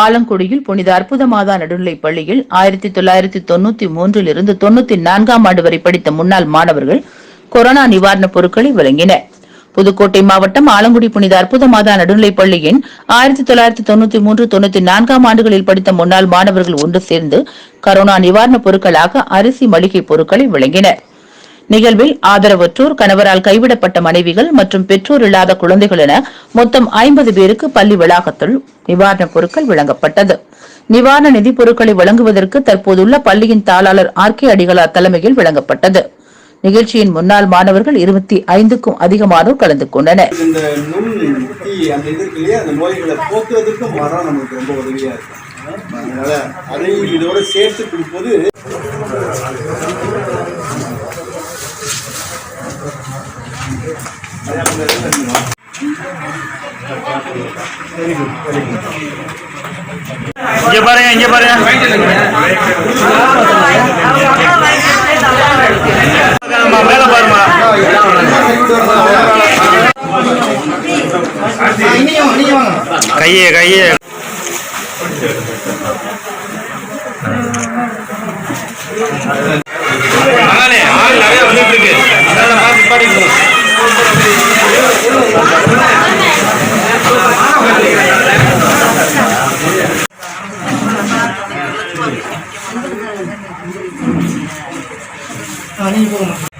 ஆலங்குடியில் புனித அற்புத மாதா நடுநிலைப் பள்ளியில் ஆயிரத்தி தொள்ளாயிரத்தி தொண்ணூத்தி மூன்றில் இருந்து தொண்ணூத்தி நான்காம் ஆண்டு வரை படித்த முன்னாள் மாணவர்கள் கொரோனா நிவாரணப் பொருட்களை வழங்கினர். புதுக்கோட்டை மாவட்டம் ஆலங்குடி புனித அற்புத மாதா நடுநிலைப் பள்ளியின் ஆயிரத்தி தொள்ளாயிரத்தி தொண்ணூத்தி மூன்று தொண்ணூத்தி நான்காம் ஆண்டுகளில் படித்த முன்னாள் மாணவர்கள் ஒன்று சேர்ந்து கரோனா நிவாரணப் பொருட்களாக அரிசி மளிகை பொருட்களை வழங்கினர். நிகழ்வில் ஆதரவற்றோர் கணவரால் கைவிடப்பட்ட மனைவிகள் மற்றும் பெற்றோர் இல்லாத குழந்தைகள் என மொத்தம் ஐம்பது பேருக்கு பள்ளி வளாகத்தில் நிவாரணப் பொருட்கள் வழங்கப்பட்டது. நிவாரண நிதிப் பொருட்களை வழங்குவதற்கு தற்போதுள்ள பள்ளியின் தாளாளர் ஆர் கே அடிகளார் தலைமையில் வழங்கப்பட்டது. நிகழ்ச்சியின் முன்னாள் மாணவர்கள் இருபத்தி ஐந்துக்கும் அதிகமானோர் கலந்து கொண்டனர். இந்த நுண் தீ அந்த இது இருக்கு இல்லையா? அந்த நோய்களை போக்குவதற்கும் மரம் நமக்கு ரொம்ப உதவியா இருக்கும். அதனால அதையும் இதோட சேர்த்து கொடுப்பது இங்க பாருங்க இங்க பாருங்க. மேல பாருமா கையே கையே. மகானே, ஆள் நிறைய வந்துட்டு இருக்கு. 啊那你给我